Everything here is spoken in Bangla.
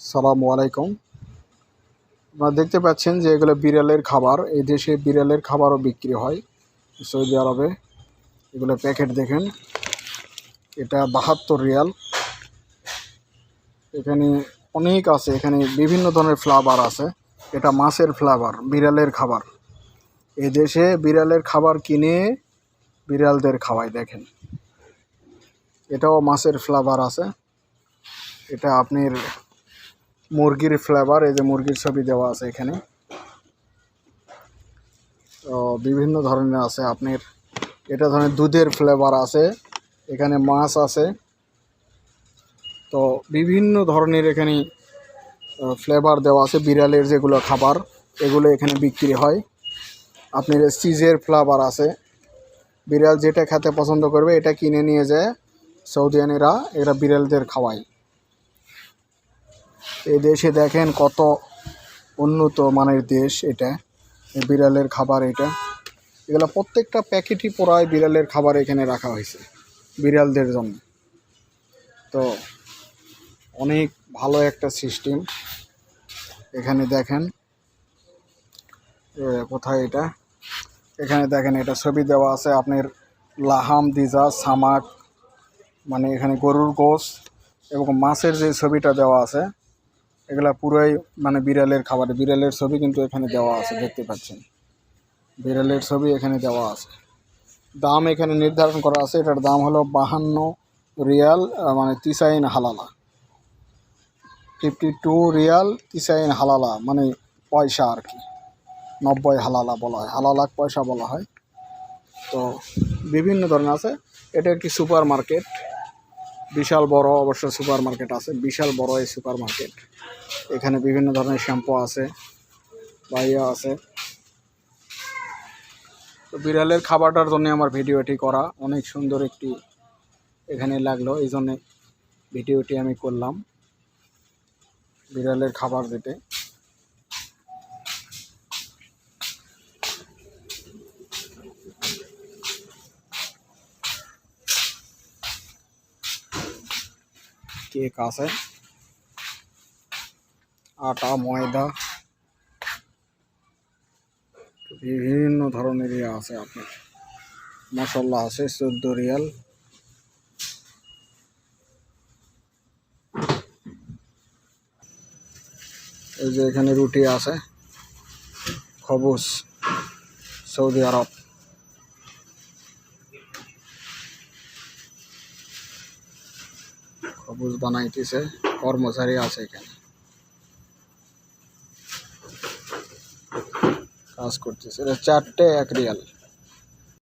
সালামু আলাইকুম। আপনারা দেখতে পাচ্ছেন যে এগুলো বিড়ালের খাবার। এই দেশে বিড়ালের খাবারও বিক্রি হয়। সৌদি আরবে এগুলো প্যাকেট দেখেন। এটা বাহাত্তর রিয়াল। এখানে অনেক আছে। এখানে বিভিন্ন ধরনের ফ্লেভার আছে। এটা মাছের ফ্লেভার, বিড়ালের খাবার। এ দেশে বিড়ালের খাবার কিনে বিড়ালদের খাওয়ায়, দেখেন। এটাও মাছের ফ্লেভার আছে। এটা আপনার মুরগির ফ্লেভার এই যে মুরগির ছবি দেওয়া আছে এখানে। তো বিভিন্ন ধরনের আছে আপনার, এটা ধরনের দুধের ফ্লেভার আছে, এখানে মাছ আছে। তো বিভিন্ন ধরনের এখানে ফ্লেভার দেওয়া আছে, বিড়ালের যেগুলো খাবার, এগুলো এখানে বিক্রি হয়। আপনার চিজের ফ্লেভার আছে। বিড়াল যেটা খেতে পছন্দ করবে, এটা কিনে নিয়ে যায় সৌদিয়ানিরা এরা বিড়ালদের খাওয়ায়। এই দেশে দেখেন কত উন্নত মানের দেশ এটা। বিড়ালের খাবার এটা। এগুলো প্রত্যেকটা প্যাকেটই পুরাই বিড়ালের খাবার এখানে রাখা হয়েছে বিড়ালদের জন্য। তো অনেক ভালো একটা সিস্টেম। এখানে দেখেন এ, কোথায় এটা? এখানে দেখেন এটা ছবি দেওয়া আছে আপনার লাহাম দিজা সামাক মানে এখানে গরুর গোস এবং মাছের যে ছবিটা দেওয়া আছে এগুলা পুরোই মানে বিড়ালের খাবার, বিড়ালের ছবি কিন্তু এখানে দেওয়া আছে, দেখতে পাচ্ছেন। বিড়ালের ছবি এখানে দেওয়া আছে। দাম এখানে নির্ধারণ করা আছে, এটার দাম হলো বাহান্ন রিয়াল মানে তিসাইন হালালা। ফিফটি টু রিয়াল, তিসাইন হালালা মানে পয়সা আর কি। নব্বই হালালা বলা হয় হালালাক পয়সা বলা হয়। তো বিভিন্ন ধরনের আছে। এটা একটি সুপার মার্কেট বিশাল বড় অবশ্য সুপার মার্কেট আছে, বিশাল বড় এই সুপার মার্কেট এখানে বিভিন্ন ধরনের শ্যাম্পু আছে বা ইয়ে আছে। তো বিড়ালের খাবারটার জন্য আমার ভিডিওটি করা অনেক সুন্দর একটি এখানে লাগল, এই জন্যে ভিডিওটি আমি করলাম। বিড়ালের খাবার যেতে কেক আছে আটা, ময়দা, বিভিন্ন ধরনের ইয়ে আছে আপনার। মশলা আছে, চোদ্দ রিয়াল। এই যে এখানে রুটি আছে, খবুস, সৌদি আরব। খবুস বানাইতেছে কর্মচারী আছে এখানে কাজ করতেছে এটা চারটে এক রিয়াল